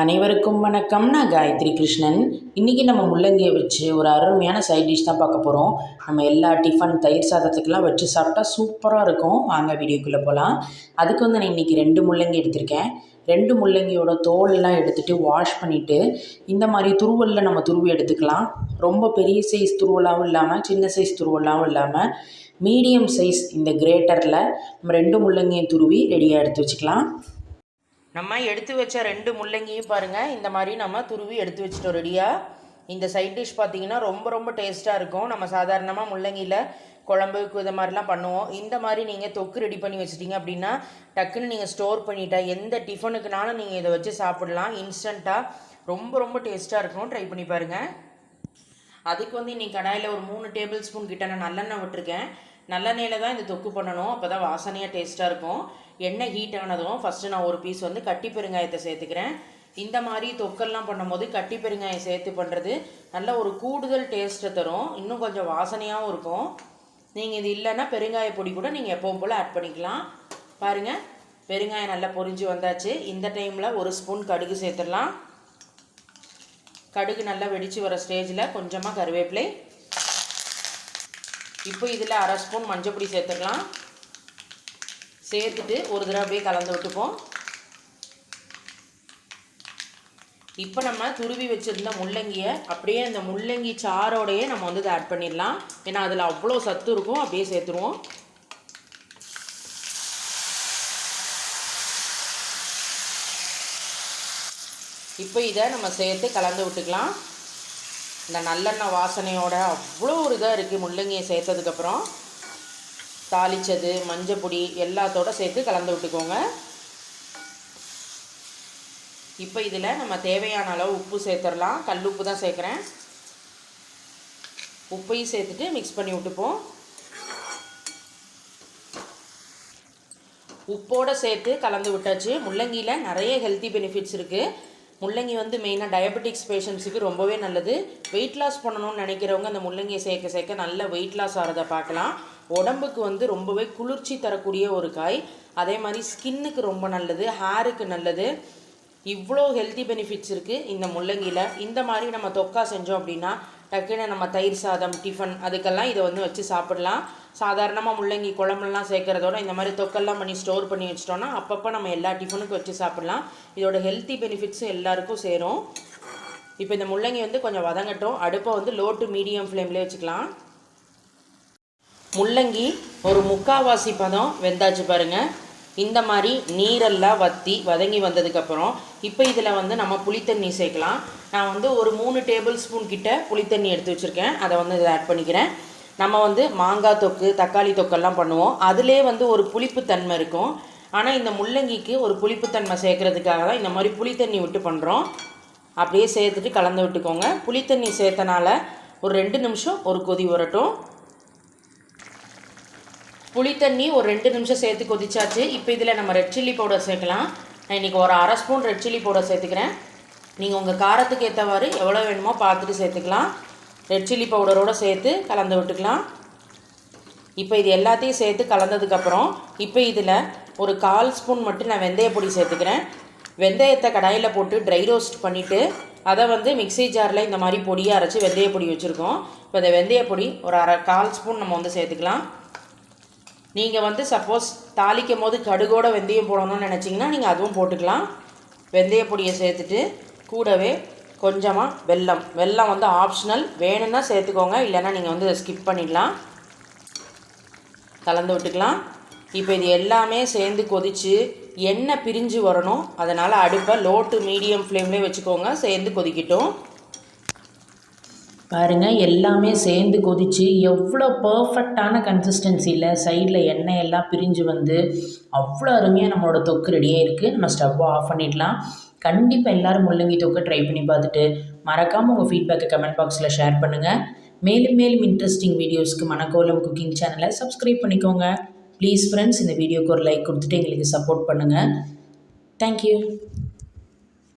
அனைவருக்கும் வணக்கம். நான் காயத்ரி கிருஷ்ணன். இன்றைக்கி நம்ம முள்ளங்கியை வச்சு ஒரு அருமையான சைட் டிஷ் தான் பார்க்க போகிறோம் நம்ம எல்லா டிஃபன் தயிர் சாதத்துக்கெல்லாம் வச்சு சாப்பிட்டா சூப்பராக இருக்கும். வாங்க வீடியோக்குள்ளே போகலாம் அதுக்கு வந்து நான் இன்றைக்கி ரெண்டு முள்ளங்கி எடுத்திருக்கேன். ரெண்டு முள்ளங்கியோட தோலெல்லாம் எடுத்துகிட்டு வாஷ் பண்ணிவிட்டு இந்த மாதிரி துருவலில் நம்ம துருவி எடுத்துக்கலாம். ரொம்ப பெரிய சைஸ் துருவலாகவும் இல்லாமல் சின்ன சைஸ் துருவலாகவும் இல்லாமல் மீடியம் சைஸ் இந்த கிரேட்டரில் நம்ம ரெண்டு முள்ளங்கியும் துருவி ரெடியாக எடுத்து வச்சுக்கலாம். நம்ம எடுத்து வச்ச ரெண்டு முள்ளங்கியும் பாருங்கள் இந்த மாதிரி நம்ம துருவி எடுத்து வச்சிட்டோம் ரெடியாக இந்த சைட் டிஷ் பார்த்தீங்கன்னா ரொம்ப ரொம்ப டேஸ்ட்டாக இருக்கும். நம்ம சாதாரணமாக முள்ளங்கியில் குழம்புக்கு இது மாதிரிலாம் பண்ணுவோம். இந்த மாதிரி நீங்கள் தொக்கு ரெடி பண்ணி வச்சிட்டிங்க அப்படின்னா டக்குன்னு நீங்கள் ஸ்டோர் பண்ணிட்டா எந்த டிஃபனுக்குனாலும் நீங்கள் இதை வச்சு சாப்பிடலாம். இன்ஸ்டண்ட்டாக ரொம்ப ரொம்ப டேஸ்ட்டாக இருக்கும். ட்ரை பண்ணி பாருங்கள் அதுக்கு வந்து இன்றைக்கி கடாயில் ஒரு மூணு டேபிள் ஸ்பூன் கிட்ட நான் நல்லெண்ணெய் விட்டுருக்கேன். நல்லெண்ணெயில் தான் இந்த தொக்கு பண்ணணும். அப்போ தான் வாசனையாக டேஸ்ட்டாக இருக்கும். எண்ணெய் ஹீட் ஆனதும் ஃபஸ்ட்டு நான் ஒரு பீஸ் வந்து கட்டி பெருங்காயத்தை சேர்த்துக்கிறேன். இந்த மாதிரி தொக்கெல்லாம் பண்ணும்போது கட்டி பெருங்காயம் சேர்த்து பண்ணுறது நல்ல ஒரு கூடுதல் டேஸ்ட்டை தரும். இன்னும் கொஞ்சம் வாசனையாகவும் இருக்கும். நீங்கள் இது இல்லைன்னா பெருங்காய பொடி கூட நீங்கள் எப்பவும் போல் ஆட் பண்ணிக்கலாம். பாருங்கள் பெருங்காயம் நல்லா பொரிஞ்சு வந்தாச்சு. இந்த டைமில் ஒரு ஸ்பூன் கடுகு சேர்த்துடலாம். கடுகு நல்லா வெடித்து வர ஸ்டேஜில் கொஞ்சமாக கருவேப்பிலை. இப்போ இதில் அரை ஸ்பூன் மஞ்சள் பொடி சேர்த்துக்கலாம் சேர்த்துட்டு ஒரு தடவை அப்படியே கலந்து விட்டுப்போம். இப்போ நம்ம துருவி வச்சுருந்த முள்ளங்கியை அப்படியே அந்த முள்ளங்கி சாரோடையே நம்ம வந்து இதை ஆட் பண்ணிடலாம். ஏன்னா அதில் அவ்வளோ சத்து இருக்கும் அப்படியே சேர்த்துருவோம். இப்போ இதை நம்ம சேர்த்து கலந்து விட்டுக்கலாம். இந்த நல்லெண்ணெய் வாசனையோட அவ்வளோ ஒரு இதாக இருக்குது முள்ளங்கியை சேர்த்ததுக்கப்புறம் தாளித்தது மஞ்சள் பொடி எல்லாத்தோட சேர்த்து கலந்து விட்டுக்கோங்க. இப்போ இதில் நம்ம தேவையான அளவு உப்பு சேர்த்துடலாம். கல் உப்பு தான் சேர்க்குறேன். உப்பையும் சேர்த்துட்டு மிக்ஸ் பண்ணி விட்டுப்போம். உப்போடு சேர்த்து கலந்து விட்டாச்சு. முள்ளங்கியில் நிறைய ஹெல்த்தி பெனிஃபிட்ஸ் இருக்குது முள்ளங்கி வந்து மெயினாக டயபெட்டிக்ஸ் பேஷண்ட்ஸுக்கு ரொம்பவே நல்லது. வெயிட் லாஸ் பண்ணணும்னு நினைக்கிறவங்க அந்த முள்ளங்கியை சேர்க்க சேர்க்க நல்ல வெயிட் லாஸ் ஆகிறத பார்க்கலாம். உடம்புக்கு வந்து ரொம்பவே குளிர்ச்சி தரக்கூடிய ஒரு காய். அதே மாதிரி ஸ்கின்னுக்கு ரொம்ப நல்லது ஹேருக்கு நல்லது. இவ்வளோ ஹெல்த்தி பெனிஃபிட்ஸ் இருக்குது இந்த முள்ளங்கியில். இந்த மாதிரி நம்ம தொக்கா செஞ்சோம் அப்படின்னா டக்குன்னு நம்ம தயிர் சாதம் டிஃபன் அதுக்கெல்லாம் இதை வந்து வச்சு சாப்பிடலாம். சாதாரணமாக முள்ளங்கி குழம்புலாம் சேர்க்குறதோட இந்த மாதிரி தொக்கெல்லாம் பண்ணி ஸ்டோர் பண்ணி வச்சிட்டோன்னா அப்பப்போ நம்ம எல்லா டிஃபனுக்கும் வச்சு சாப்பிட்லாம். இதோட ஹெல்த்தி பெனிஃபிட்ஸும் எல்லாருக்கும் சேரும். இப்போ இந்த முள்ளங்கி வந்து கொஞ்சம் வதங்கட்டும். அடுப்பை வந்து லோ டு மீடியம் ஃப்ளேம்லேயே வச்சுக்கலாம். முள்ளங்கி ஒரு முக்காவாசி பதம் வெந்தாச்சு பாருங்கள் இந்த மாதிரி நீரெல்லாம் வற்றி வதங்கி வந்ததுக்கப்புறம் இப்போ இதில் வந்து நம்ம புளித்தண்ணி சேர்க்கலாம். நான் வந்து ஒரு மூணு டேபிள் ஸ்பூன் கிட்ட புளித்தண்ணி எடுத்து வச்சுருக்கேன். அதை வந்து இதை ஆட் பண்ணிக்கிறேன். நம்ம வந்து மாங்காய் தொக்கு தக்காளி தொக்கெல்லாம் பண்ணுவோம். அதிலே வந்து ஒரு புளிப்புத்தன்மை இருக்கும். ஆனால் இந்த முள்ளங்கிக்கு ஒரு புளிப்புத்தன்மை சேர்க்குறதுக்காக தான் இந்த மாதிரி புளித்தண்ணி விட்டு பண்ணுறோம் அப்படியே சேர்த்துட்டு கலந்து விட்டுக்கோங்க. புளித்தண்ணி சேர்த்தனால ஒரு ரெண்டு நிமிஷம் ஒரு கொதி வரட்டும். புளி தண்ணி ஒரு ரெண்டு நிமிஷம் சேர்த்து கொதிச்சாச்சு. இப்போ இதில் நம்ம ரெட் சில்லி பவுடர் சேர்க்கலாம். நான் இன்றைக்கி ஒரு அரை ஸ்பூன் ரெட் சில்லி பவுடர் சேர்த்துக்கிறேன். நீங்கள் உங்கள் காரத்துக்கு ஏற்றவாறு எவ்வளோ வேணுமோ பார்த்துட்டு சேர்த்துக்கலாம். ரெட் சில்லி பவுடரோடு சேர்த்து கலந்து விட்டுக்கலாம். இப்போ இது எல்லாத்தையும் சேர்த்து கலந்ததுக்கப்புறம் இப்போ இதில் ஒரு கால் ஸ்பூன் மட்டும் நான் வெந்தயப்பொடி சேர்த்துக்கிறேன். வெந்தயத்தை கடாயில் போட்டு ட்ரை ரோஸ்ட் பண்ணிவிட்டு அதை வந்து மிக்சி ஜாரில் இந்த மாதிரி பொடியாக அரைச்சி வெந்தயப்பொடி வச்சுருக்கோம். இப்போ இந்த வெந்தயப்பொடி ஒரு அரை கால் ஸ்பூன் நம்ம வந்து சேர்த்துக்கலாம். நீங்கள் வந்து சப்போஸ் தாளிக்கும் போது கடுகோட வெந்தயம் போடணும்னு நினச்சிங்கன்னா நீங்கள் அதுவும் போட்டுக்கலாம். வெந்தய பொடியை சேர்த்துட்டு கூடவே கொஞ்சமாக வெல்லம். வெல்லம் வந்து ஆப்ஷனல் வேணும்னா சேர்த்துக்கோங்க இல்லைன்னா நீங்கள் வந்து ஸ்கிப் பண்ணிடலாம். கலந்து விட்டுக்கலாம். இப்போ இது எல்லாமே சேர்ந்து கொதித்து எண்ணெய் பிரிஞ்சு வரணும். அதனால் அடுப்பை லோ டு மீடியம் ஃப்ளேம்லேயே வச்சுக்கோங்க. சேர்ந்து கொதிக்கட்டும். பாருங்கள் எல்லாமே சேர்ந்து கொதித்து எவ்வளோ பர்ஃபெக்டான கன்சிஸ்டன்சியில் சைடில் எண்ணெய் எல்லாம் பிரிஞ்சு வந்து அவ்வளோ அருமையாக நம்மளோட தொக்கு ரெடியாக இருக்குது நம்ம ஸ்டவ்வை ஆஃப் பண்ணிடலாம். கண்டிப்பாக எல்லோரும் முள்ளங்கி தொக்கு ட்ரை பண்ணி பார்த்துட்டு மறக்காமல் உங்கள் ஃபீட்பேக்கை கமெண்ட் பாக்ஸில் ஷேர் பண்ணுங்கள் மேலும் மேலும் இன்ட்ரெஸ்டிங் வீடியோஸ்க்கு மணக்கோலம் குக்கிங் சேனலை சப்ஸ்கிரைப் பண்ணிக்கோங்க. ப்ளீஸ் ஃப்ரெண்ட்ஸ் இந்த வீடியோக்கு ஒரு லைக் கொடுத்துட்டு எங்களுக்கு சப்போர்ட் பண்ணுங்கள் தேங்க்யூ